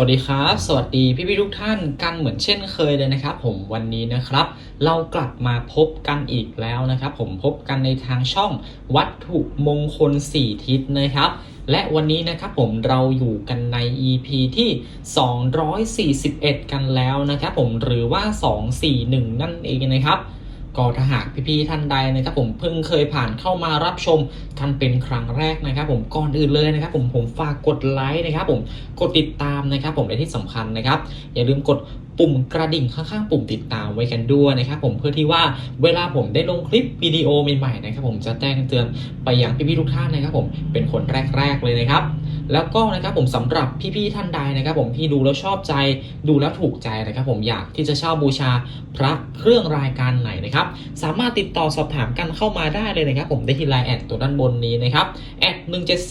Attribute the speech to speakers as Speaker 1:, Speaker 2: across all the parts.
Speaker 1: วัสดีครับ สวัสดีพี่พี่ทุกท่านกันเหมือนเช่นเคยเลยนะครับ ผมวันนี้นะครับ เรากลับมาพบกันอีกแล้วนะครับ ผมพบกันในทางช่องวัตถุมงคล 4 ทิศนะครับ และวันนี้นะครับผมเราอยู่กันใน EP ที่ 241 กันแล้วนะครับผมหรือว่า 241 นั่นเองนะครับ ก็ถ้าหากพี่ๆท่านใดนะครับผมเพิ่งเคยผ่านเข้ามารับชมกันเป็นครั้งแรกนะครับ ผมก่อนอื่นเลยนะครับ ผมผมฝากกดไลค์นะครับ ผมกดติดตามนะครับ ผมและที่สำคัญนะครับ อย่าลืมกดปุ่มกระดิ่งข้างๆ ปุ่มติดตามไว้กันด้วยนะครับ ผมเพื่อที่ว่าเวลาผมได้ลงคลิปวิดีโอใหม่ๆนะครับ ผมจะแจ้งเตือนไปยังพี่ๆทุกท่านนะครับ ผมเป็นคนแรก ๆเลยนะครับ แล้วก็นะครับผมสำหรับพี่ๆท่านใดนะครับผมที่ดูแล้วชอบใจดูแล้วถูกใจนะครับผมอยากที่จะเช่าบูชาพระเครื่องรายการไหนนะครับสามารถติดต่อสอบถามกันเข้ามาได้เลยนะครับผมได้ที่ไลน์แอดตัวด้านบนนี้นะครับแอด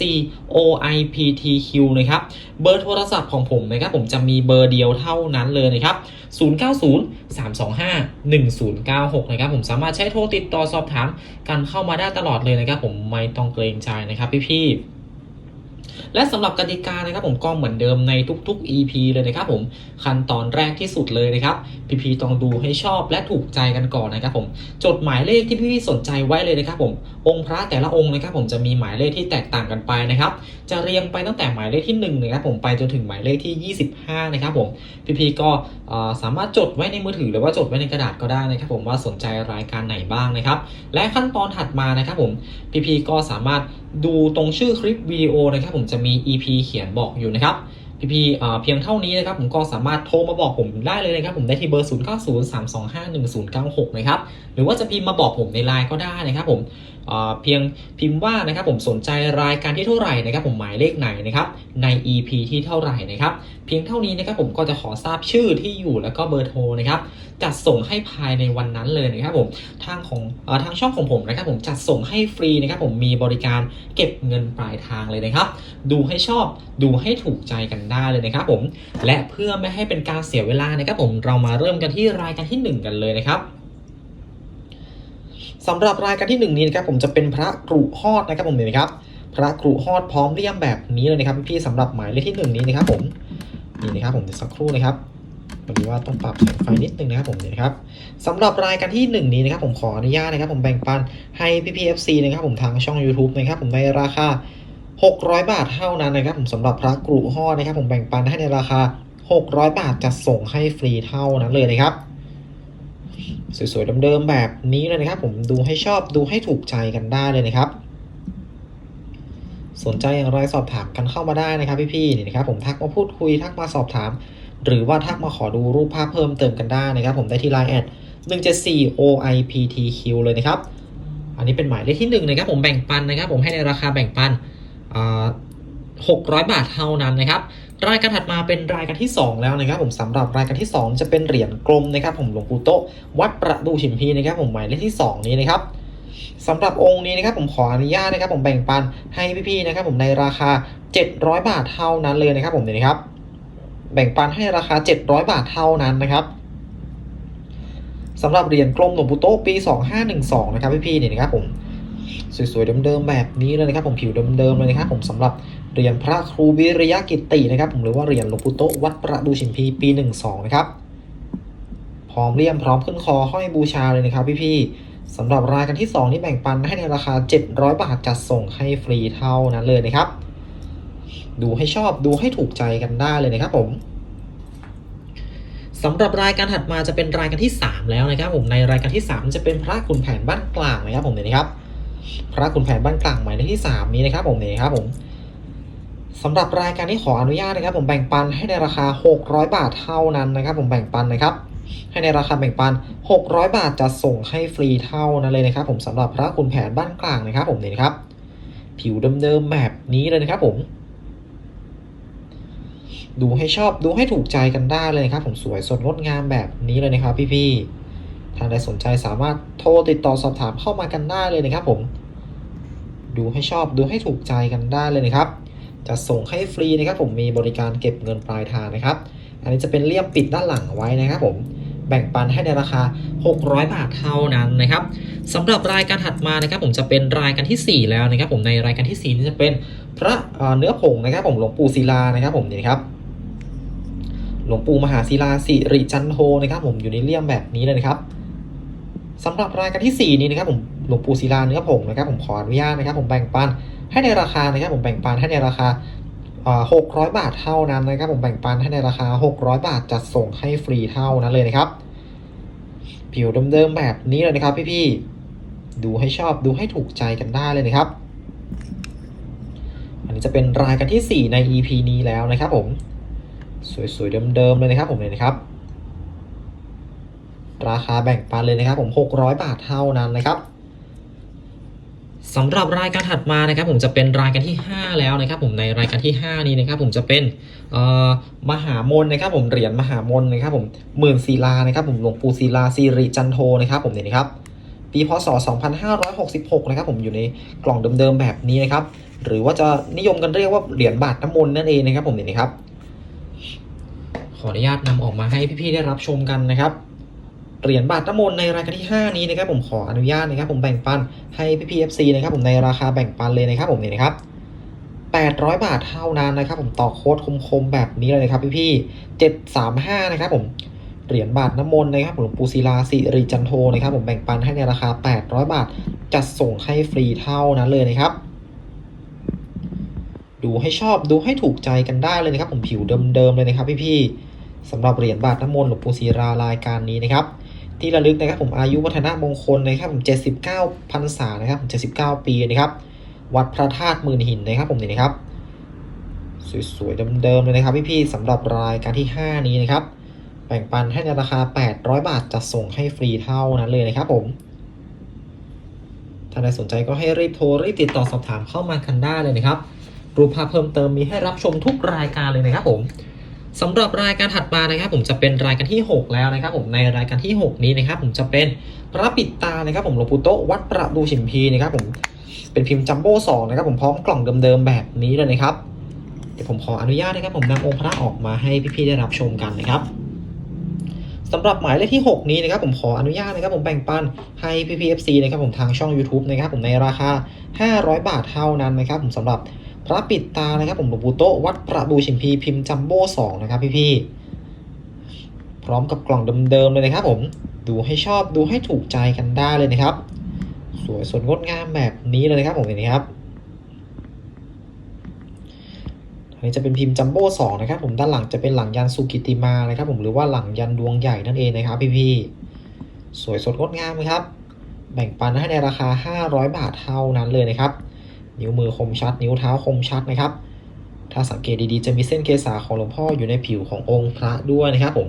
Speaker 1: 174 OIPTQ นะครับเบอร์โทรศัพท์ของผมนะครับผมจะมีเบอร์เดียวเท่านั้นเลยนะครับ090 325 1096 นะครับผมสามารถใช้โทรติดต่อสอบถามกันเข้ามาได้ตลอดเลยนะครับผมไม่ต้องเกรงใจนะครับพี่ๆ และสำหรับกติกานะครับผมก็เหมือนเดิมในทุก ๆ EP เลยนะครับผมขั้นตอนแรกที่สุดเลยนะครับพี่ๆต้องดูให้ชอบและถูกใจกันก่อนนะครับผมจดหมายเลขที่พี่ๆสนใจไว้เลยนะครับผมองค์พระแต่ละองค์นะครับผมจะมีหมายเลขที่แตกต่างกันไปนะครับจะเรียงไปตั้งแต่หมายเลขที่1นะครับผมไปจนถึงหมายเลขที่ 25นะครับผมพี่ๆก็สามารถจดไว้ในมือถือหรือว่าจดไว้ในกระดาษก็ได้นะครับผมว่าสนใจรายการไหนบ้างนะครับและขั้นตอนถัดมานะครับผมพี่ๆก็สามารถ ดูตรงชื่อคลิปวิดีโอนะครับผมจะมี EP เขียนบอกอยู่นะครับพี่ๆเอ่อเพียงเท่านี้นะครับผมก็สามารถโทรมาบอกผมได้เลยนะครับ ผมได้ที่เบอร์ 0903251096 นะครับ หรือว่าจะพิมพ์มาบอกผมในไลน์ก็ได้นะครับผม เพียงพิมพ์ว่านะครับผมสนใจรายการที่เท่าไหร่นะครับผมหมายเลขไหนนะครับใน EP ที่เท่าไหร่นะครับเพียงเท่านี้นะครับผมก็จะขอทราบชื่อที่อยู่แล้วก็เบอร์โทรนะครับจัดส่งให้ภายในวันนั้นเลยนะครับผมทางของอทางช่องของผมนะครับผมจัดส่งให้ฟรีนะครับผมมีบริการเก็บเงินปลายทางเลยนะครับ ดูให้ชอบดูให้ถูกใจกันได้เลยนะครับผมและเพื่อไม่ให้เป็นการเสียเวลานะครับผมเรามาเริ่มกันที่รายการที่หนึ่งกันเลยนะครับ สำหรับรายการที่หนึ่งนี้นะครับผมจะเป็นพระกรุฮอดนะครับผมเห็นไหมครับพระกรุฮอดพร้อมเรียมแบบนี้เลยนะครับพี่สำหรับหมายเลขที่หนึ่งนี้นะครับผมนี่นะครับผมเดี๋ยวสักครู่นะครับวันนี้ว่าต้องปรับแสงไฟนิดนึงนะครับผมเนี่ยนะครับสำหรับรายการที่หนึ่งนี้นะครับผมขออนุญาตนะครับ ผมแบ่งปันให้พี่พีเอฟซีนะครับผมทางช่อง YouTube นะครับผมในราคา 600 บาทเท่านั้นนะครับผมสำหรับพระกรุฮอดนะครับผมแบ่งปันให้ในราคา 600 บาทจะส่งให้ฟรีเท่านั้นเลยนะครับ สวยๆเดิมๆแบบนี้เลยนะครับ ผมดูให้ชอบดูให้ถูกใจกันได้เลยนะครับ สนใจอย่างไรสอบถามกันเข้ามาได้นะครับ พี่ๆนี่นะครับ ผมทักมาพูดคุยทักมาสอบถาม หรือว่าทักมาขอดูรูปภาพเพิ่มเติมกันได้นะครับ ผมได้ที่ Line แอด174 OIPTQ เลยนะครับ อันนี้เป็นหมายเลขที่หนึ่งนะครับ ผมแบ่งปันนะครับ ผมให้ในราคาแบ่งปันอ่า600 บาทเท่านั้นนะครับ รายการถัดมาเป็นรายการที่ 2 แล้วนะครับผมสำหรับรายการที่ 2 จะเป็นเหรียญกลมนะครับผมหลวงปู่โตวัดประดูฉิมพีนะครับผมหมายเลขที่ 2 นี้นะครับสำหรับองค์นี้นะครับผมขออนุญาตนะครับผมแบ่งปันให้พี่ๆนะครับผมในราคา 700 บาทเท่านั้นเลยนะครับผมเนี่ยนะครับ แบ่งปันให้ราคา 700 บาทเท่านั้นนะครับสำหรับเหรียญกลมหลวงปู่โตปี 2512 นะครับพี่ๆเนี่ยนะครับผม สวยๆเดิมๆแบบนี้เลยนะครับ ผมผิวเดิมๆเลยนะครับ ผมสำหรับเหรียญพระครูวิริยะกิตตินะครับ ผมหรือว่าเหรียญหลวงปู่โตวัดประดูชิมพีปี 12 นะครับพร้อมเลี่ยมพร้อมขึ้นคอห้อยบูชาเลยนะครับ พี่ๆสำหรับรายการที่ 2 นี่แบ่งปันให้ในราคา 700 บาทจัดส่งให้ฟรีเท่านั้นเลยนะครับ ดูให้ชอบดูให้ถูกใจกันได้เลยนะครับ ผมสำหรับรายการถัดมาจะเป็นรายการที่ 3 แล้วนะครับ ผมในรายการที่ 3 จะเป็นพระขุนแผนบ้านกลางนะครับผมเนี่ยนะครับ พระขุนแผนบ้านกลางหมายเลขที่ 3 นี้นะครับผมเนี่ยครับผมสำหรับรายการที่ขออนุญาตนะครับ ผมแบ่งปันให้ในราคา 600 บาทเท่านั้นนะครับ ผมแบ่งปันนะครับ ให้ในราคาแบ่งปัน 600 บาทจะส่งให้ฟรีเท่านั้นเลยนะครับ ผมสำหรับพระขุนแผนบ้านกลางนะครับ ผมเนี่ยนครับ ผิวเดิมๆแบบนี้เลยนะครับ ผมดูให้ชอบดูให้ถูกใจกันได้เลยนะครับ ผมสวยสดงดงามแบบนี้เลยนะครับ พี่ๆ ทางใดสนใจสามารถโทรติดต่อสอบถามเข้ามากันได้เลยนะครับผม ดูให้ชอบดูให้ถูกใจกันได้เลยนะครับ จะส่งให้ฟรีนะครับผมมีบริการเก็บเงินปลายทางนะครับ อันนี้จะเป็นเลี่ยมปิดด้านหลังไว้นะครับผมแบ่งปันให้ในราคา 600 บาทเท่านั้นนะครับสำหรับรายการถัดมานะครับ ผมจะเป็นรายการทีสี่4 แล้วนะครับ ผมในรายการที่ 4 นี่จะเป็นพระเเนื้อผงนะครับ ผมหลวงปู่ศิลานะครับ ผมนี่ครับหลวงปู่มหาศิลาสิริจันโทนะครับ ผมอยู่ในเลี่ยมแบบนี้เลยนะครับ สำหรับรายการที่ 4 นี้นะครับผมหลวงปู่ศิลาเนื้อผงนะครับผมขออนุญาตนะครับผมแบ่งปันให้ในราคานะครับผมแบ่งปันให้ในราคาหกร้อยบาทเท่านั้นนะครับผมแบ่งปันให้ในราคา 600 บาทจัดส่งให้ฟรีเท่านั้นเลยนะครับ ผิวเดิมๆแบบนี้เลยนะครับพี่ๆดูให้ชอบดูให้ถูกใจกันได้เลยนะครับ อันนี้จะเป็นรายการที่ 4 ใน EP นี้แล้วนะครับผม สวยๆเดิมๆเลยนะครับผมเลยนะครับ ราคาแบ่งปันเลยนะครับผม600 บาทเท่านั้นนะครับสำหรับรายการถัดมานะครับผมจะเป็นรายการที่ 5 แล้วนะครับ ผมในรายการที่ 5 นี้นะครับ ผมจะเป็นมหามนนะครับ ผมเหรียญมหามนนะครับ ผมหมื่นศิลานะครับ ผมหลวงปู่ศิลาสิริจันโทนะครับ ผมเนี่ยนะครับ ปีพศ 2566 นะครับ ผมอยู่ในกล่องเดิมๆแบบนี้นะครับ หรือว่าจะนิยมกันเรียกว่าเหรียญบาทน้ำมนต์นั่นเองนะครับ ผมเนี่ยนะครับ ขออนุญาตนำออกมาให้พี่ๆได้รับชมกันนะครับ เหรียญบาทน้ำมนต์ในรายการที่ 5 นี้นะครับผมขออนุญาตนะครับผมแบ่งปันให้พี่ๆ FC นะครับผมในราคาแบ่งปันเลยนะครับผมเนี่ยนะครับ800 บาทเท่านั้นนะครับผมต่อโค้ดคมๆแบบนี้เลยนะครับพี่ๆ735 นะครับผมเหรียญบาทน้ำมนต์นะครับหลวงปู่ศิลาสิริจันโทนะครับผมแบ่งปันให้ในราคา 800 บาทจัดส่งให้ฟรีเท่านั้นเลยนะครับ ดูให้ชอบดูให้ถูกใจกันได้เลยนะครับ ผมผิวเดิมๆเลยนะครับพี่ๆสำหรับเหรียญบาทน้ำมนต์หลวงปู่ศิลารายการนี้นะครับ ที่ระลึกนะครับผมอายุวัฒนมงคลนะครับผม79พรรษานะครับผม79 ปีนะครับ วัดพระธาตุหมื่นหินนะครับผมนี่นะครับ สวยๆเดิมๆเลยนะครับพี่ๆสำหรับรายการที่ 5 นี้นะครับแบ่งปันให้ในราคา 800 บาทจะส่งให้ฟรีเท่านั้นเลยนะครับผม ถ้าใครสนใจก็ให้รีบโทรรีบติดต่อสอบถามเข้ามากันได้เลยนะครับ รูปภาพเพิ่มเติมมีให้รับชมทุกรายการเลยนะครับผม สำหรับรายการถัดมานะครับ ผมจะเป็นรายการที่ 6 แล้วนะครับ ผมในรายการที่ 6 นี้นะครับ ผมจะเป็นพระปิดตานะครับ ผมหลวงปู่โตวัดประดูฉิมพีนะครับ ผมเป็นพิมพ์จัมโบ้สองนะครับผมพร้อมกล่องเดิมๆแบบนี้เลยนะครับเดี๋ยวผมขออนุญาตนะครับ ผมนำองค์พระออกมาให้พี่ๆได้รับชมกันนะครับสำหรับหมายเลขที่ 6 นี้นะครับ ผมขออนุญาตนะครับ ผมแบ่งปันให้พี่พีเอฟซีนะครับผมทางช่อง YouTube นะครับ ผมในราคา 500 บาทเท่านั้นนะครับ ผมสำหรับ พระปิดตานะครับผมหลวงปู่โตวัดประดูชิมพีพิมพ์จัมโบ้สองนะครับพี่ๆพร้อมกับกล่องเดิมๆเลยนะครับผมดูให้ชอบดูให้ถูกใจกันได้เลยนะครับ สวยสดงดงามแบบนี้เลยนะครับผมเห็นไหมครับอันนี้จะเป็นพิมพ์จัมโบ้สองนะครับผมด้านหลังจะเป็นหลังยันสุกิติมานะครับผมหรือว่าหลังยันดวงใหญ่นั่นเองนะครับพี่ๆสวยสดงดงามครับ แบ่งปันให้ในราคา 500 บาทเท่านั้นเลยนะครับ นิ้วมือคมชัด นิ้วเท้าคมชัดนะครับ ถ้าสังเกตดีๆ จะมีเส้นเกษาของหลวงพ่ออยู่ในผิวขององค์พระด้วยนะครับผม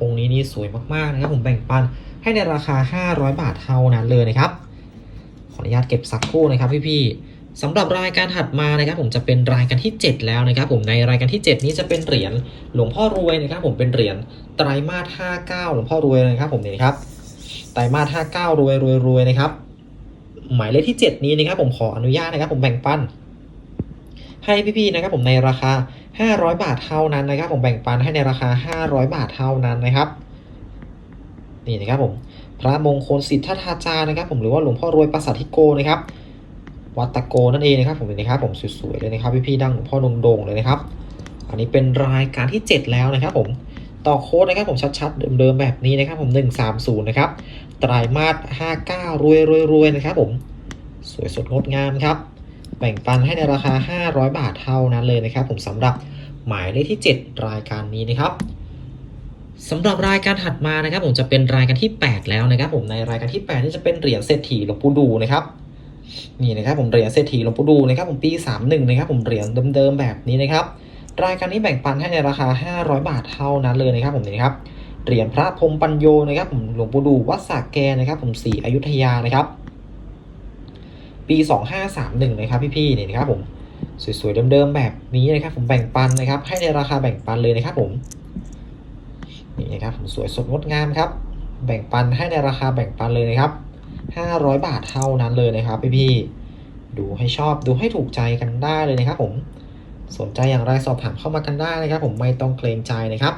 Speaker 1: องค์นี้นี่สวยมากๆนะครับ ผมแบ่งปันให้ในราคา 500 บาทเท่านั้นเลยนะครับ ขออนุญาตเก็บสักครู่นะครับพี่ๆสำหรับรายการถัดมานะครับ ผมจะเป็นรายการที่ 7 แล้วนะครับ ผมในรายการที่ 7 นี้จะเป็นเหรียญหลวงพ่อรวยนะครับ ผมเป็นเหรียญไตรมาส59หลวงพ่อรวยนะครับ ผมนี่นะครับไตรมาส59รวยรวยรวยนะครับ หมายเลขที่ 7 นี้นะครับผมขออนุญาตนะครับผมแบ่งปัน ให้พี่ๆนะครับผมในราคา 500 บาทเท่านั้นนะครับ ผมแบ่งปันให้ในราคา 500 บาทเท่านั้นนะครับนี่นะครับผมพระมงคลสิทธาจารย์นะครับ ผมหรือว่าหลวงพ่อรวยประสาทิโกนะครับวัตะโกนั่นเองนะครับผมนนะครับผมสวยๆเลยนะครับพี่ๆดังหลวงพ่อโด่งๆเลยนะครับ อันนี้เป็นรายการที่ 7 แล้วนะครับผมต่อโค้ดนะครับผมชัดๆเดิมๆแบบนี้นะครับผม130นะครับ ไตรมาส 59 รวยรวยรวยนะครับผม สวยสดงดงามครับ แบ่งปันให้ในราคา 500 บาทเท่านั้นเลยนะครับ ผมสำหรับหมายเลขที่ 7 รายการนี้นะครับสำหรับรายการถัดมานะครับ ผมจะเป็นรายการที่ 8 แล้วนะครับ ผมในรายการที่8นี่จะเป็นเหรียญเศรษฐีหลวงปู่ดูนะครับนี่นะครับผมเหรียญเศรษฐีหลวงปู่ดูนะครับผมปี 31นะครับผมเหรียญเดิมๆแบบนี้นะครับ รายการนี้แบ่งปันให้ในราคา 500 บาทเท่านั้นเลยนะครับผมนี่ครับ เหรียญพระพรมปัญโยนะครับผมหลวงปู่ดูวัดสากแกนะครับ ผมสีอยุธยานะครับ ปี 2531นะครับพี่ๆนี่นะครับผมสวยๆเดิมๆแบบนี้นะครับ ผมแบ่งปันนะครับ ให้ในราคาแบ่งปันเลยนะครับ ผมนี่นะครับผมสวยสดงดงามครับ แบ่งปันให้ในราคาแบ่งปันเลยนะครับ 500 บาทเท่านั้นเลยนะครับพี่ๆดูให้ชอบดูให้ถูกใจกันได้เลยนะครับ ผมสนใจอย่างไรสอบถามเข้ามากันได้นะครับ ผมไม่ต้องเกรงใจนะครับ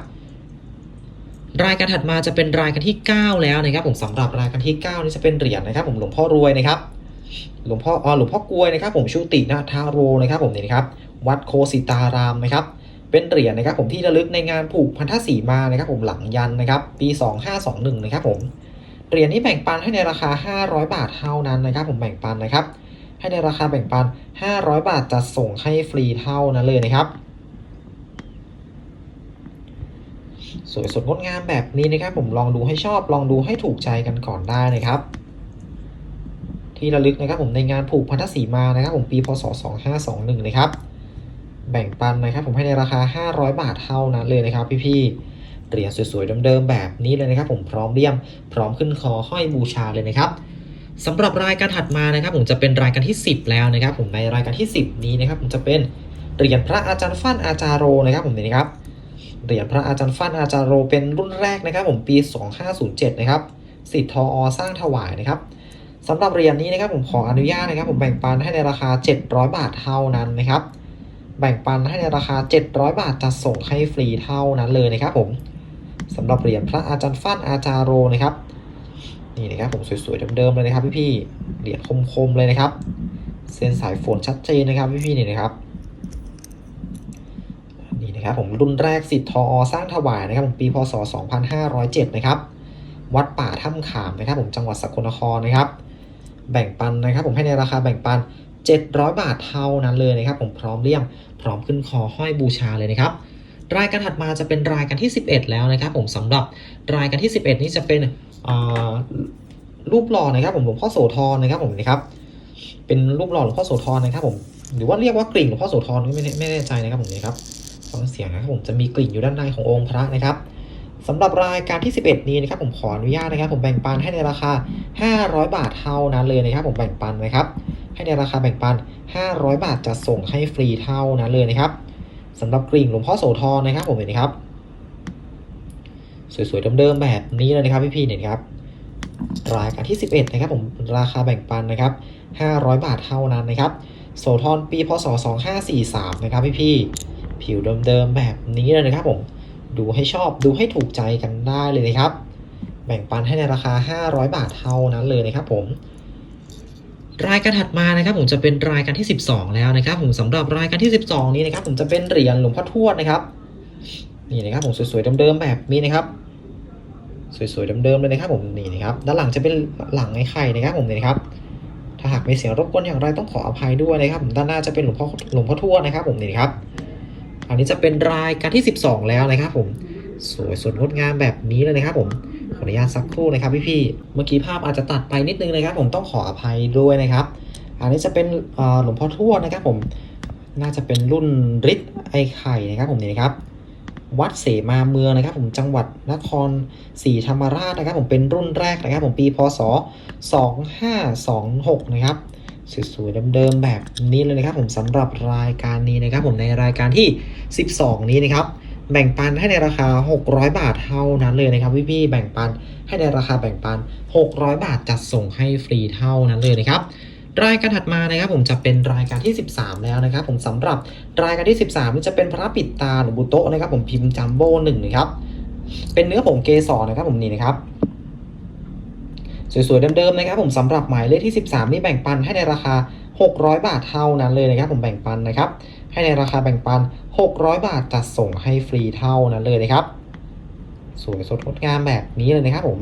Speaker 1: รายการถัดมาจะเป็นรายการที่ 9 แล้วนะครับ ผมสำหรับรายการที่ 9 นี่จะเป็นเหรียญนะครับ ผมหลวงพ่อรวยนะครับ หลวงพ่ออ๋อหลวงพ่อกวยนะครับ ผมชุตินาทาโรนะครับ ผมนี่นะครับ วัดโคสิตารามนะครับ เป็นเหรียญนะครับ ผมที่ระลึกในงานผูกพันธสีมานะครับ ผมหลังยันนะครับ ปี 2521 นะครับ ผมเหรียญนี้แบ่งปันให้ในราคา 500 บาทเท่านั้นนะครับ ผมแบ่งปันนะครับ ให้ในราคาแบ่งปัน 500 บาทจะส่งให้ฟรีเท่านั้นเลยนะครับ สวยสดงดงามแบบนี้นะครับ ผมลองดูให้ชอบลองดูให้ถูกใจกันก่อนได้นะครับ ที่ระลึกนะครับผมในงานผูกพันธสีมานะครับ ผมปีพศ 2521 นะครับ แบ่งปันนะครับ ผมให้ในราคา 500 บาทเท่านั้นเลยนะครับ พี่ๆเหรียญสวยๆเดิมๆแบบนี้เลยนะครับ ผมพร้อมเลี่ยมพร้อมขึ้นคอห้อยบูชาเลยนะครับสำหรับรายการถัดมานะครับ ผมจะเป็นรายการที่ 10 แล้วนะครับ ผมในรายการที่ 10 นี้นะครับ ผมจะเป็นเหรียญพระอาจารย์ฟั่นอาจารย์โรนะครับ ผมนี่นะครับ เหรียญพระอาจารย์ฟั่นอาจารย์โรเป็นรุ่นแรกนะครับ ผมปี 2507 นะครับสิทธทออสร้างถวายนะครับสำหรับเหรียญนี้นะครับผมขออนุญาตนะครับ ผมแบ่งปันให้ในราคา 700 บาทเท่านั้นนะครับ แบ่งปันให้ในราคา 700 บาทจะส่งให้ฟรีเท่านั้นเลยนะครับ ผมสำหรับเหรียญพระอาจารย์ฟั่นอาจารย์โรนะครับนี่นะครับผมสวยๆเดิมๆเลยนะครับพี่ๆเหรียญคมๆเลยนะครับ เส้นสายฝนชัดเจนนะครับพี่ๆนี่นะครับ นะครับผมรุ่นแรกสิทธิ์ทออสร้างถวายนะครับผมปีพศ 2507 นะครับ วัดป่าถ้ำขามนะครับผมจังหวัดสกลนครนะครับ แบ่งปันนะครับผมให้ในราคาแบ่งปัน 700 บาทเท่านั้นเลยนะครับ ผมพร้อมเลี่ยมพร้อมขึ้นคอห้อยบูชาเลยนะครับรายการถัดมาจะเป็นรายการที่ 11 แล้วนะครับ ผมสำหรับรายการที่ 11 นี้จะเป็นรูปหล่อนะครับ ผมหลวงพ่อโสธรนะครับ ผมนะครับ เป็นรูปหล่อหลวงพ่อโสธรนะครับ ผมหรือว่าเรียกว่ากลิ่งหลวงพ่อโสธรก็ไม่ไม่แน่ใจนะครับผมนะครับ ฟังเสียงนะครับผมจะมีกลิ่นอยู่ด้านในขององค์พระนะครับสำหรับรายการที่ 11 นี้นะครับผมขออนุญาตนะครับ ผมแบ่งปันให้ในราคา 500 บาทเท่านั้นเลยนะครับ ผมแบ่งปันนะครับ ให้ในราคาแบ่งปัน 500 บาทจะส่งให้ฟรีเท่านั้นเลยนะครับสำหรับกริ่งหลวงพ่อโสธรนะครับ ผมเห็นไหมครับ สวยๆเดิมๆแบบนี้เลยนะครับพี่ๆเนี่ยครับรายการที่ 11 นะครับ ผมราคาแบ่งปันนะครับ 500 บาทเท่านั้นนะครับ โสธรปีพศ 2543 นะครับพี่ๆ ผิวเดิมๆแบบนี้เลยนะครับผมดูให้ชอบดูให้ถูกใจกันได้เลยนะครับ แบ่งปันให้ในราคา 500 บาทเท่านั้นเลยนะครับผมรายการถัดมานะครับผมจะเป็นรายการที่ 12 แล้วนะครับ ผมสำหรับรายการที่ 12 นี้นะครับ ผมจะเป็นเหรียญหลวงพ่อทวดนะครับนี่นะครับผมสวยๆเดิมๆแบบนี้นะครับ สวยๆเดิมๆเลยนะครับ ผมนี่นะครับด้านหลังจะเป็นหลังไอ้ไข่นะครับ ผมนี่นะครับถ้าหากมีเสียงรบกวนอย่างไรต้องขออภัยด้วยนะครับผมด้านหน้าจะเป็นหลวงพ่อหลวงพ่อทวดนะครับ ผมนี่นะครับ อันนี้จะเป็นรายการที่ 12 แล้วนะครับผมสวยสดงดงามแบบนี้เลยนะครับผมขออนุญาตสักครู่นะครับพี่ๆเมื่อกี้ภาพอาจจะตัดไปนิดนึงนะครับ ผมต้องขออภัยด้วยนะครับ อันนี้จะเป็นหลวงพ่อทวดนะครับผมน่าจะเป็นรุ่นฤทธิ์ไอไข่นะครับผมนี่นะครับ วัดเสมาเมืองนะครับ ผมจังหวัดนครศรีธรรมราชนะครับ ผมเป็นรุ่นแรกนะครับ ผมปีพศ2526นะครับ สวยๆเดิมๆแบบนี้เลยนะครับ ผมสำหรับรายการนี้นะครับ ผมในรายการที่ 12 นี้นะครับแบ่งปันให้ในราคา 600 บาทเท่านั้นเลยนะครับพี่ๆแบ่งปันให้ในราคาแบ่งปัน 600 บาทจัดส่งให้ฟรีเท่านั้นเลยนะครับรายการถัดมานะครับผมจะเป็นรายการที่ 13 แล้วนะครับ ผมสำหรับรายการที่ 13นี่จะเป็นพระปิดตาหรือบุโตะนะครับ ผมพิมพ์จัมโบ้หนึ่งนะครับเป็นเนื้อผงเกสรนะครับผมนี่นะครับ สวยๆเดิมๆนะครับผมสำหรับหมายเลขที่ 13 นี่แบ่งปันให้ในราคา 600 บาทเท่านั้นเลยนะครับผมแบ่งปันนะครับ ให้ในราคาแบ่งปัน 600 บาทจัดส่งให้ฟรีเท่านั้นเลยนะครับ สวยสดงดงามแบบนี้เลยนะครับผม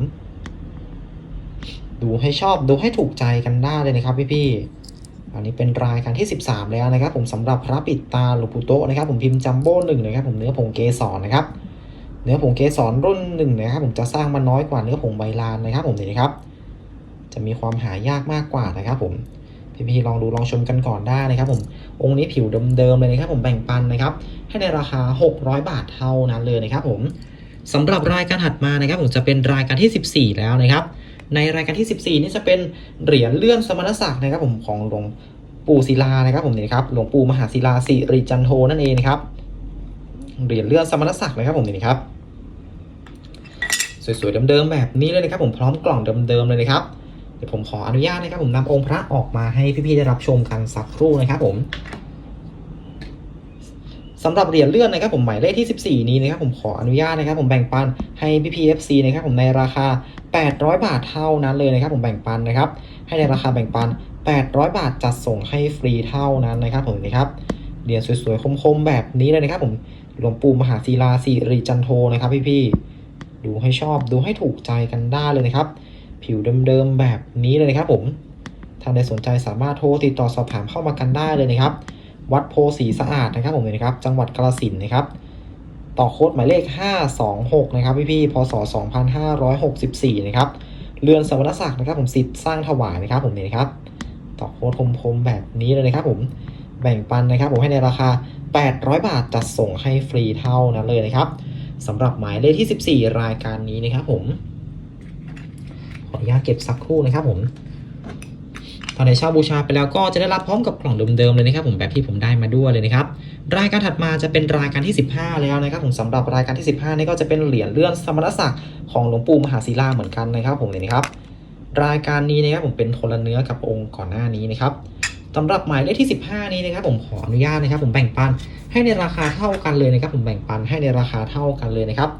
Speaker 1: ดูให้ชอบดูให้ถูกใจกันได้เลยนะครับพี่ๆ อันนี้เป็นรายการที่ 13 แล้วนะครับ ผมสำหรับพระปิดตาหลวงปู่โตนะครับผมพิมพ์จัมโบ้หนึ่งนะครับผมเนื้อผงเกสรนะครับ เนื้อผงเกสรรุ่นหนึ่งนะครับผมจะสร้างมาน้อยกว่าเนื้อผงใบลานนะครับผมนี่นะครับ จะมีความหายากมากกว่านะครับผมพี่ๆลองดูลองชมกันก่อนได้นะครับผมองค์นี้ผิวเดิมๆเลยนะครับผมแบ่งปันนะครับ ให้ในราคา 600 บาทเท่านั้นเลยนะครับผมสำหรับรายการถัดมานะครับผมจะเป็นรายการที่ 14 แล้วนะครับ ในรายการที่ 14 นี่จะเป็นเหรียญเลื่อนสมณศักดิ์นะครับผมของหลวงปู่ศิลานะครับผมนี่ครับหลวงปู่มหาศิลาสิริจันโทนั่นเองนะครับเหรียญเลื่อนสมณศักดิ์นะครับผมนี่ครับสวยๆเดิมๆแบบนี้เลยนะครับผมพร้อมกล่องเดิมๆเลยนะครับ เดี๋ยวผมขออนุญาตนะครับผมนำองค์พระออกมาให้พี่ๆได้รับชมกันสักครู่นะครับผมสำหรับเหรียญเลื่อนนะครับผมหมายเลขที่ 14 นี้นะครับผมขออนุญาตนะครับผมแบ่งปันให้พี่พีเอฟซีนะครับผมในราคา 800 บาทเท่านั้นเลยนะครับผมแบ่งปันนะครับให้ในราคาแบ่งปัน 800 บาทจัดส่งให้ฟรีเท่านั้นนะครับผมนะครับเหรียญสวยๆคมๆแบบนี้เลยนะครับผมหลวงปู่มหาศิลาสิริจันโทนะครับพี่ๆดูให้ชอบดูให้ถูกใจกันได้เลยนะครับ ผิวเดิมๆแบบนี้เลยนะครับผมท่านใดสนใจสามารถโทรติดต่อสอบถามเข้ามากันได้เลยนะครับ วัดโพสีสะอาดนะครับผมเลยนะครับ จังหวัดกาฬสินธุ์นะครับ ต่อโค้ดหมายเลข 526 นะครับพี่ๆพศ 2564 นะครับ เรือนสมณศักดิ์นะครับผมสิทธิ์สร้างถวายนะครับผมนี่นะครับ ต่อโค้ดคมๆแบบนี้เลยนะครับผมแบ่งปันนะครับผมให้ในราคา 800 บาทจัดส่งให้ฟรีเท่านั้นเลยนะครับสำหรับหมายเลขที่ 14 รายการนี้นะครับผม ขออนุญาตเก็บสักครู่นะครับผมตอนในเช่าบูชาไปแล้วก็จะได้รับพร้อมกับกล่องเดิมๆเลยนะครับผมแบบที่ผมได้มาด้วยเลยนะครับรายการถัดมาจะเป็นรายการที่ 15 แล้วนะครับผมสำหรับรายการที่ 15 นี่ก็จะเป็นเหรียญเลื่อนสมณศักดิ์ของหลวงปู่มหาศิลาเหมือนกันนะครับผมเนี่ยนะครับ รายการนี้นะครับผมเป็นคนละเนื้อกับองค์ก่อนหน้านี้นะครับสำหรับหมายเลขที่ 15 นี้นะครับผมขออนุญาตนะครับ ผมแบ่งปันให้ในราคาเท่ากันเลยนะครับ ผมแบ่งปันให้ในราคาเท่ากันเลยนะครับ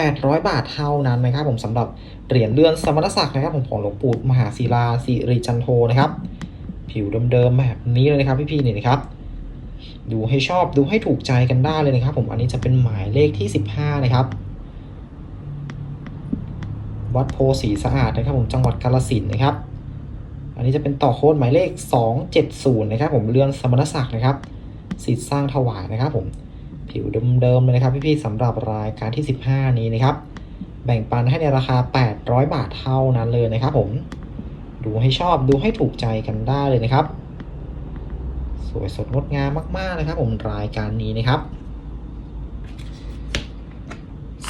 Speaker 1: 800 บาทเท่านั้นนะครับผมสำหรับเหรียญเลื่อนสมณศักดิ์นะครับผมของหลวงปู่มหาศิลาสิริจันโทนะครับ ผิวเดิมๆแบบนี้เลยนะครับพี่ๆนี่นะครับ ดูให้ชอบดูให้ถูกใจกันได้เลยนะครับ ผมอันนี้จะเป็นหมายเลขที่ 15 นะครับ วัดโพสีสะอาดนะครับ ผมจังหวัดกาฬสินนะครับ อันนี้จะเป็นต่อโค้ดหมายเลข 270 นะครับ ผมเรือนสมณศักดิ์นะครับสิทธิ์สร้างถวายนะครับผม ผิวเดิมๆเลยนะครับพี่ๆสำหรับรายการที่ 15 นี้นะครับ แบ่งปันให้ในราคา 800 บาทเท่านั้นเลยนะครับผมดูให้ชอบดูให้ถูกใจกันได้เลยนะครับ สวยสดงดงามมากๆนะครับ ผมรายการนี้นะครับ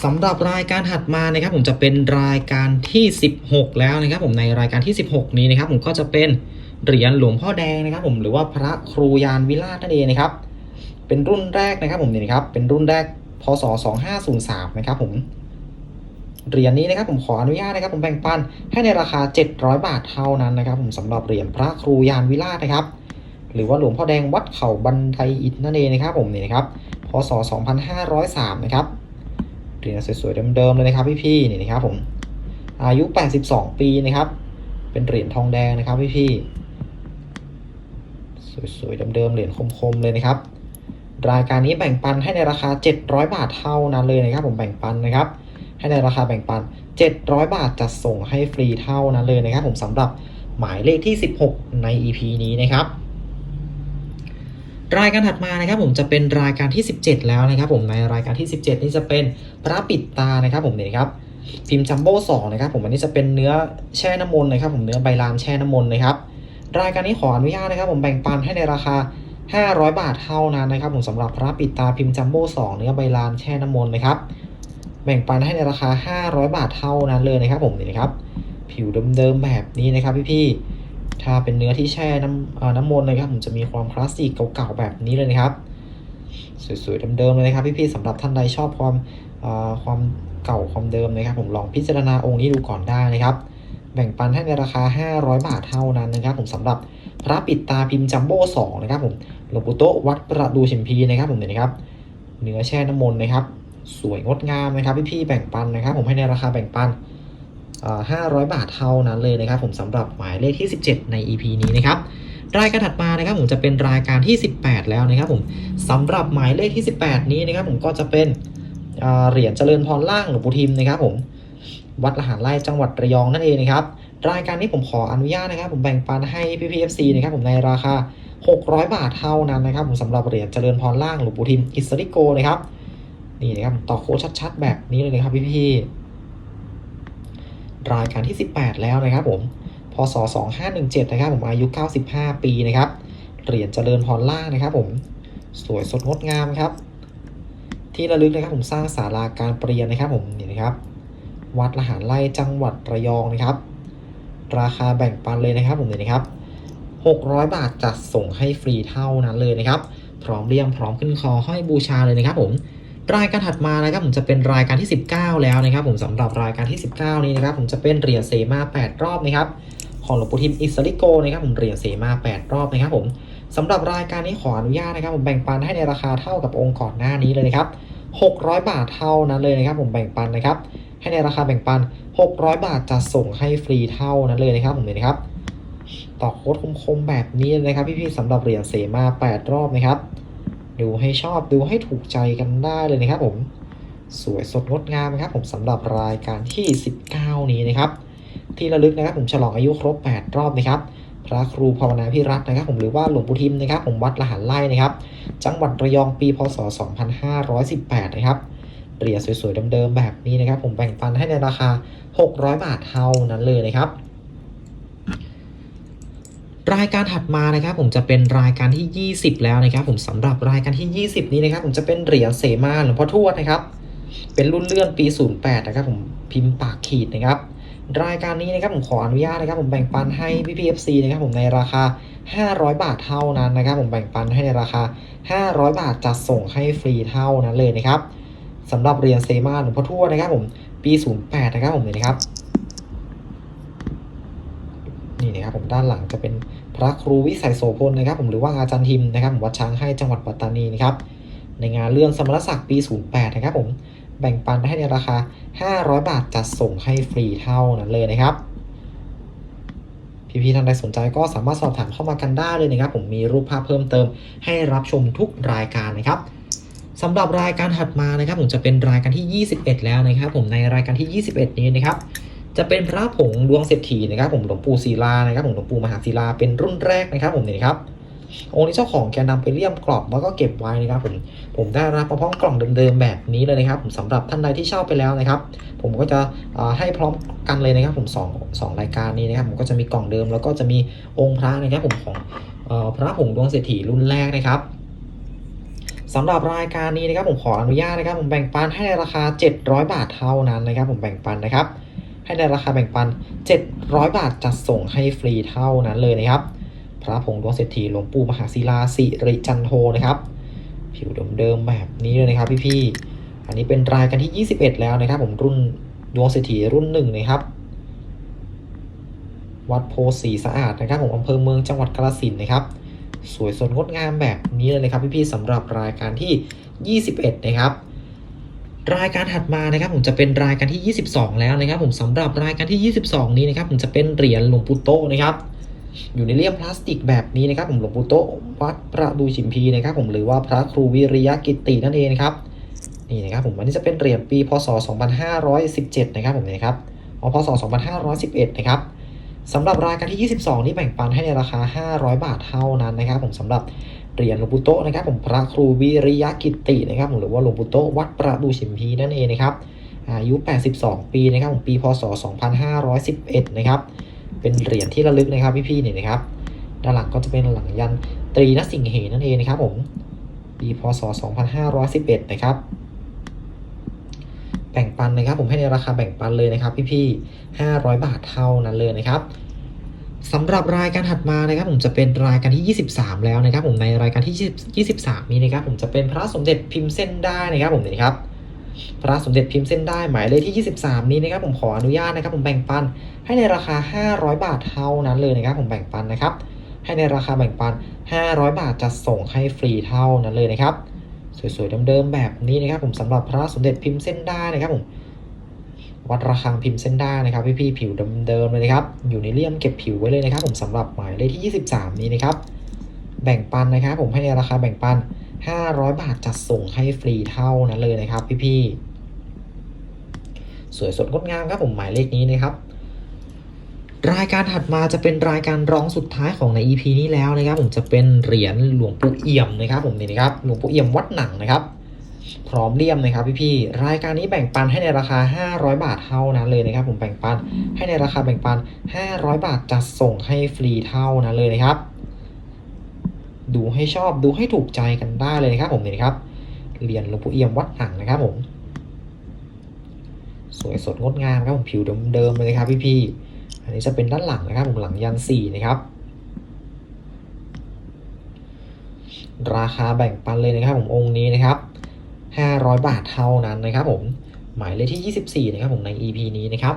Speaker 1: สำหรับรายการถัดมานะครับ ผมจะเป็นรายการที่ 16 แล้วนะครับ ผมในรายการที่ 16 นี้นะครับ ผมก็จะเป็นเหรียญหลวงพ่อแดงนะครับ ผมหรือว่าพระครูยานวิราชนั่นเองนะครับ เป็นรุ่นแรกนะครับผมนี่นะครับเป็นรุ่นแรกพศ2503นะครับผมเหรียญนี้นะครับผมขออนุญาตนะครับผมแบ่งปันให้ในราคา 700 บาทเท่านั้นนะครับ ผมสำหรับเหรียญพระครูยานวิราชนะครับ หรือว่าหลวงพ่อแดงวัดเขาบันไดอิฐนั่นเองนะครับผมนี่นะครับพศ 2503 นะครับเหรียญสวยๆเดิมๆเลยนะครับพี่ๆนี่นะครับผมอายุ 82 ปีนะครับ เป็นเหรียญทองแดงนะครับพี่ๆสวยๆเดิมๆเหรียญคมๆเลยนะครับ รายการนี้แบ่งปันให้ในราคา 700 บาทเท่านั้นเลยนะครับ ผมแบ่งปันนะครับ ให้ในราคาแบ่งปัน 700 บาทจัดส่งให้ฟรีเท่านั้นเลยนะครับ ผมสำหรับหมายเลขที่ 16 ใน EP นี้นะครับ รายการถัดมานะครับ ผมจะเป็นรายการที่ 17 แล้วนะครับ ผมในรายการที่ 17 นี่จะเป็นพระปิดตานะครับผมเนี่ยครับพิมพ์จัมโบ้สองนะครับ ผมอันนี้จะเป็นเนื้อแช่น้ำมนต์นะครับ ผมเนื้อใบลานแช่น้ำมนต์นะครับ รายการนี้ขออนุญาตนะครับ ผมแบ่งปันให้ในราคา 500 บาทเท่านั้นนะครับผมสำหรับพระปิดตาพิมพ์จัมโบ้สองเนื้อใบลานแช่น้ำมนต์นะครับ แบ่งปันให้ในราคา 500 บาทเท่านั้นเลยนะครับผมนี่นะครับ ผิวเดิมๆแบบนี้นะครับพี่ๆถ้าเป็นเนื้อที่แช่น้ำน้ำมนต์นะครับ ผมจะมีความคลาสสิกเก่าๆแบบนี้เลยนะครับ สวยๆเดิมๆเลยนะครับพี่ๆสำหรับท่านใดชอบความความเก่าความเดิมนะครับ ผมลองพิจารณาองค์นี้ดูก่อนได้นะครับ แบ่งปันให้ในราคา 500 บาทเท่านั้นนะครับ ผมสำหรับพระปิดตาพิมพ์จัมโบ้สองนะครับผม หลวงปู่โตวัดประดูชิมพีนะครับผมเนี่ยนะครับเนื้อแช่น้ำมนต์นะครับ สวยงดงามนะครับพี่ๆแบ่งปันนะครับ ผมให้ในราคาแบ่งปันห้าร้อยบาทเท่านั้นเลยนะครับ ผมสำหรับหมายเลขที่ 17 ใน EP นี้นะครับรายการถัดมานะครับผมจะเป็นรายการที่ 18 แล้วนะครับผมสำหรับหมายเลขที่ 18 นี้นะครับ ผมก็จะเป็นเอ่อเหรียญเจริญพรล่างหลวงปู่ทิมนะครับ ผมวัดละหารไร่จังหวัดระยองนั่นเองนะครับ รายการนี้ผมขออนุญาตนะครับ ผมแบ่งปันให้พี่พีเอฟซีนะครับผมในราคา 600 บาทเท่านั้นนะครับ ผมสำหรับเหรียญเจริญพรล่างหลวงปู่ทิมอิสริโกนะครับนี่นะครับต่อโค้ดชัด ๆ แบบนี้เลยนะครับพี่ๆรายการที่ 18 แล้วนะครับผมพศ2517 นะครับผมอายุ 95 ปีนะครับเหรียญเจริญพรล่างนะครับ ผมสวยสดงดงามครับ ที่ระลึกนะครับผมสร้างศาลาการเปียนนะครับ ผมนี่นะครับ วัดละหารไร่จังหวัดระยองนะครับ ราคาแบ่งปันเลยนะครับผมนี่นะครับ 600 บาทจัดส่งให้ฟรีเท่านั้นเลยนะครับ พร้อมเรียงพร้อมขึ้นคอห้อยบูชาเลยนะครับ ผมรายการถัดมานะครับผมจะเป็นรายการที่ 19 แล้วนะครับ ผมสำหรับรายการที่ 19 นี้นะครับผมจะเป็นเหรียญเสมา 8 รอบนะครับของหลวงปู่ทิมอิสริโกนะครับผมเหรียญเสมา 8 รอบนะครับ ผมสำหรับรายการนี้ขออนุญาตนะครับผมแบ่งปันให้ในราคาเท่ากับองค์ก่อนหน้านี้เลยนะครับ 600 บาทเท่านั้นเลยนะครับ ผมแบ่งปันนะครับ ให้ในราคาแบ่งปัน 600 บาทจะส่งให้ฟรีเท่านั้นเลยนะครับผมเลยนะครับ ต่อโค้ดคมๆแบบนี้นะครับ พี่ๆสำหรับเหรียญเสมา 8 รอบนะครับ
Speaker 2: ดูให้ชอบดูให้ถูกใจกันได้เลยนะครับผมสวยสดงดงามนะครับผมสำหรับรายการที่ 19 นี้นะครับ ที่ระลึกนะครับผมฉลองอายุครบ 8 รอบนะครับ พระครูภาวนาพิรัตน์นะครับ ผมหรือว่าหลวงปู่ทิมนะครับ ผมวัดละหันไล่นะครับ จังหวัดระยองปีพศ 2518 นะครับ เหรียญสวยๆเดิมๆแบบนี้นะครับ ผมแบ่งปันให้ในราคา 600 บาทเท่านั้นเลยนะครับ รายการถัดมานะครับ ผมจะเป็นรายการที่ 20 แล้วนะครับ ผมสำหรับรายการที่ 20 นี้นะครับ ผมจะเป็นเหรียญเสมาหลวงพ่อทวดนะครับ เป็นรุ่นเลื่อนปี 08 นะครับ ผมพิมพ์ปากขีดนะครับรายการนี้นะครับผมขออนุญาตนะครับ ผมแบ่งปันให้พี่พีเอฟซีนะครับผมในราคา 500 บาทเท่านั้นนะครับ ผมแบ่งปันให้ในราคา 500 บาทจัดส่งให้ฟรีเท่านั้นเลยนะครับ สำหรับเหรียญเซมาหลวงพ่อทวดนะครับผมปี 08 นะครับผมนี่นะครับ นี่นะครับผมด้านหลังจะเป็นพระครูวิสัยโสพลนะครับ ผมหรือว่าอาจารย์ทิมนะครับผมวัดช้างให้จังหวัดปัตตานีนะครับในงานเลื่อนสมรศักดิ์ปี 08 นะครับผมแบ่งปันให้ในราคา 500 บาทจัดส่งให้ฟรีเท่านั้นเลยนะครับพี่ๆท่านใดสนใจก็สามารถสอบถามเข้ามากันได้เลยนะครับ ผมมีรูปภาพเพิ่มเติมให้รับชมทุกรายการนะครับ สำหรับรายการถัดมานะครับ ผมจะเป็นรายการที่ 21 แล้วนะครับ ผมในรายการที่ 21 นี้นะครับ จะเป็นพระผงดวงเศรษฐีนะครับ ผมหลวงปู่ศิลานะครับ ผมหลวงปู่มหาศิลาเป็นรุ่นแรกนะครับ ผมนี่นะครับองค์นี้เจ้าของแกนำไปเลี่ยมกรอบแล้วก็เก็บไว้นะครับ ผมผมได้รับมาพร้อมกล่องเดิมๆแบบนี้เลยนะครับ ผมสำหรับท่านใดที่เช่าไปแล้วนะครับ ผมก็จะให้พร้อมกันเลยนะครับ ผมสองสองรายการนี้นะครับ ผมก็จะมีกล่องเดิมแล้วก็จะมีองค์พระนะครับ ผมของอพระผงดวงเศรษฐีรุ่นแรกนะครับ สำหรับรายการนี้นะครับผมขออนุญาตนะครับ ผมแบ่งปันให้ในราคา 700 บาทเท่านั้นนะครับ ผมแบ่งปันนะครับ ให้ในราคาแบ่งปัน 700 บาทจัดส่งให้ฟรีเท่านั้นเลยนะครับ พระผงดวงเศรษฐีหลวงปู่มหาศิลาสิริจันโทนะครับ ผิวเดิมๆแบบนี้เลยนะครับพี่ๆอันนี้เป็นรายการที่ 21 แล้วนะครับ ผมรุ่นดวงเศรษฐีรุ่นหนึ่งนะครับวัดโพสีสะอาดนะครับ ผมอำเภอเมืองจังหวัดกาฬสินนะครับ สวยสดงดงามแบบนี้เลยนะครับพี่ๆสำหรับรายการที่ 21 นะครับ รายการถัดมานะครับ ผมจะเป็นรายการที่ 22 แล้วนะครับ ผมสำหรับรายการที่ 22 นี้นะครับ ผมจะเป็นเหรียญหลวงปู่โตนะครับอยู่ในเลี่ยมพลาสติกแบบนี้นะครับ ผมหลวงปู่โตวัดประดูชิมพีนะครับ ผมหรือว่าพระครูวิริยะกิตตินั่นเองนะครับนี่นะครับผมอันนี้จะเป็นเหรียญปีพศ 2517 นะครับผมนะครับพศ 2511 นะครับ สำหรับรายการที่ 22 นี่แบ่งปันให้ในราคา 500 บาทเท่านั้นนะครับ ผมสำหรับเหรียญหลวงปู่โตนะครับ ผมพระครูวิริยะกิตตินะครับผมหรือว่าหลวงปู่โตวัดประดูชิมพีนั่นเองนะครับอายุ 82 ปีนะครับผมปีพศ 2511 นะครับ เป็นเหรียญที่ระลึกนะครับพี่ๆเนี่ยนะครับ ด้านหลังก็จะเป็นหลังยันตรีนสิงเหนั่นเองนะครับผมปีพศ 2511 นะครับ แบ่งปันนะครับ ผมให้ในราคาแบ่งปันเลยนะครับ พี่ๆ500 บาทเท่านั้นเลยนะครับสำหรับรายการถัดมานะครับ ผมจะเป็นรายการที่ 23 แล้วนะครับ ผมในรายการที่23 นี้นะครับ ผมจะเป็นพระสมเด็จพิมพ์เส้นได้นะครับ ผมนี่ครับพระสมเด็จพิมพ์เส้นได้หมายเลขที่ 23 นี้นะครับ ผมขออนุญาตนะครับ ผมแบ่งปันให้ในราคา 500 บาทเท่านั้นเลยนะครับ ผมแบ่งปันนะครับ ให้ในราคาแบ่งปัน 500 บาทจะส่งให้ฟรีเท่านั้นเลยนะครับ สวยๆเดิมๆแบบนี้นะครับผมสำหรับพระสมเด็จพิมพ์เส้นได้นะครับผมวัดระฆังพิมพ์เส้นได้นะครับพี่ๆผิวเดิมๆเลยนะครับอยู่ในเลี่ยมเก็บผิวไว้เลยนะครับ ผมสำหรับหมายเลขที่ 23 นี้นะครับแบ่งปันนะครับผมให้ในราคาแบ่งปัน 500 บาทจัดส่งให้ฟรีเท่านั้นเลยนะครับ พี่ๆสวยสดงดงามครับผมหมายเลขนี้นะครับ รายการถัดมาจะเป็นรายการร้องสุดท้ายของใน EP นี้แล้วนะครับ ผมจะเป็นเหรียญหลวงปู่เอี่ยมนะครับ ผมนี่นะครับหลวงปู่เอี่ยมวัดหนังนะครับพร้อมเลี่ยมนะครับพี่ๆรายการนี้แบ่งปันให้ในราคา 500 บาทเท่านั้นเลยนะครับ ผมแบ่งปันให้ในราคาแบ่งปัน 500 บาทจัดส่งให้ฟรีเท่านั้นเลยนะครับ ดูให้ชอบดูให้ถูกใจกันได้เลยนะครับ ผมนี่นะครับเหรียญหลวงปู่เอี่ยมวัดหนังนะครับ ผม สวยสดงดงามครับผมผิวเดิมๆเลยครับพี่ๆ อันนี้จะเป็นด้านหลังนะครับผมหลังยันสี่นะครับ ราคาแบ่งปันเลยนะครับผมองค์นี้นะครับ 500 บาทเท่านั้นนะครับผมหมายเลขที่ 24 นะครับผมใน EP นี้นะครับ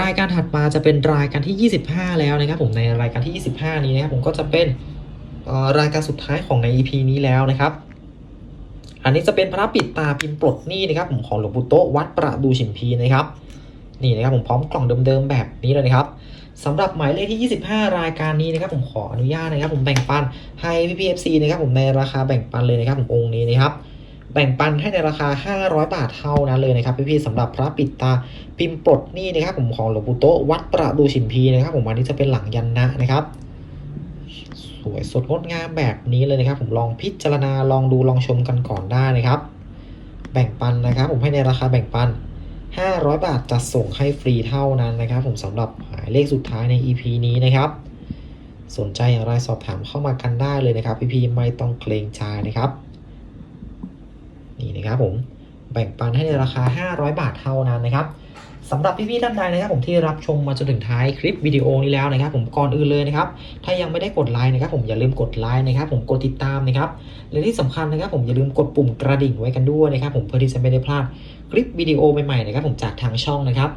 Speaker 2: รายการถัดมาจะเป็นรายการที่ 25 แล้วนะครับ ผมในรายการที่ 25 นี้นะครับผมก็จะเป็นรายการสุดท้ายของใน EP นี้แล้วนะครับ อันนี้จะเป็นพระปิดตาพิมพ์ปลดหนี้นะครับ ผมของหลวงปู่โตวัดประดูชิมพีนะครับ นี่นะครับผมพร้อมกล่องเดิมๆแบบนี้เลยนะครับสำหรับหมายเลขที่ 25 รายการนี้นะครับผมขออนุญาตนะครับผมแบ่งปันให้พี่พีเอฟซีนะครับผมในราคาแบ่งปันเลยนะครับผมองค์นี้นะครับแบ่งปันให้ในราคา 500 บาทเท่านั้นเลยนะครับพี่ๆสำหรับพระปิดตาพิมพ์ปลดนี่นะครับผมของหลวงปู่โตวัดประดูชิมพีนะครับผมอันนี้จะเป็นหลังยันนะนะครับ สวยสดงดงามแบบนี้เลยนะครับ ผมลองพิจารณาลองดูลองชมกันก่อนได้นะครับ แบ่งปันนะครับ ผมให้ในราคาแบ่งปัน 500 บาทจะส่งให้ฟรีเท่านั้นนะครับ ผมสำหรับหมายเลขสุดท้ายใน EP นี้นะครับ สนใจอย่างไรสอบถามเข้ามากันได้เลยนะครับ พี่ๆไม่ต้องเกรงใจนะครับ นี่นะครับผมแบ่งปันให้ในราคา 500 บาทเท่านั้นนะครับ สำหรับพี่ๆท่านใดนะครับผมที่รับชมมาจนถึงท้ายคลิปวิดีโอนี้แล้วนะครับ ผมก่อนอื่นเลยนะครับถ้ายังไม่ได้กดไลค์นะครับ ผมอย่าลืมกดไลค์นะครับ ผมกดติดตามนะครับและที่สำคัญนะครับ ผมอย่าลืมกดปุ่มกระดิ่งไว้กันด้วยนะครับ ผมเพื่อที่จะไม่ได้พลาดคลิปวิดีโอใหม่ๆนะครับ ผมจากทางช่องนะครับ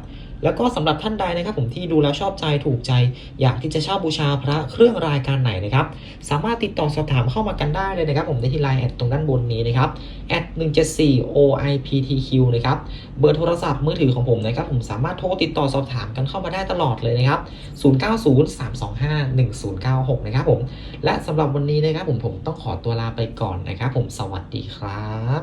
Speaker 2: แล้วก็สำหรับท่านใดนะครับผมที่ดูแล้วชอบใจถูกใจ อยากที่จะเช่าบูชาพระเครื่องรายการไหนนะครับสามารถติดต่อสอบถามเข้ามากันได้เลยนะครับผมได้ที่ไลน์แอดตรงด้านบนนี้นะครับ at 174 oiptq นะครับเบอร์โทรศัพท์มือถือของผมนะครับผมสามารถโทรติดต่อสอบถามกันเข้ามาได้ตลอดเลยนะครับ 0903251096 นะครับผมและสำหรับวันนี้นะครับผมผมต้องขอตัวลาไปก่อนนะครับผมสวัสดีครับ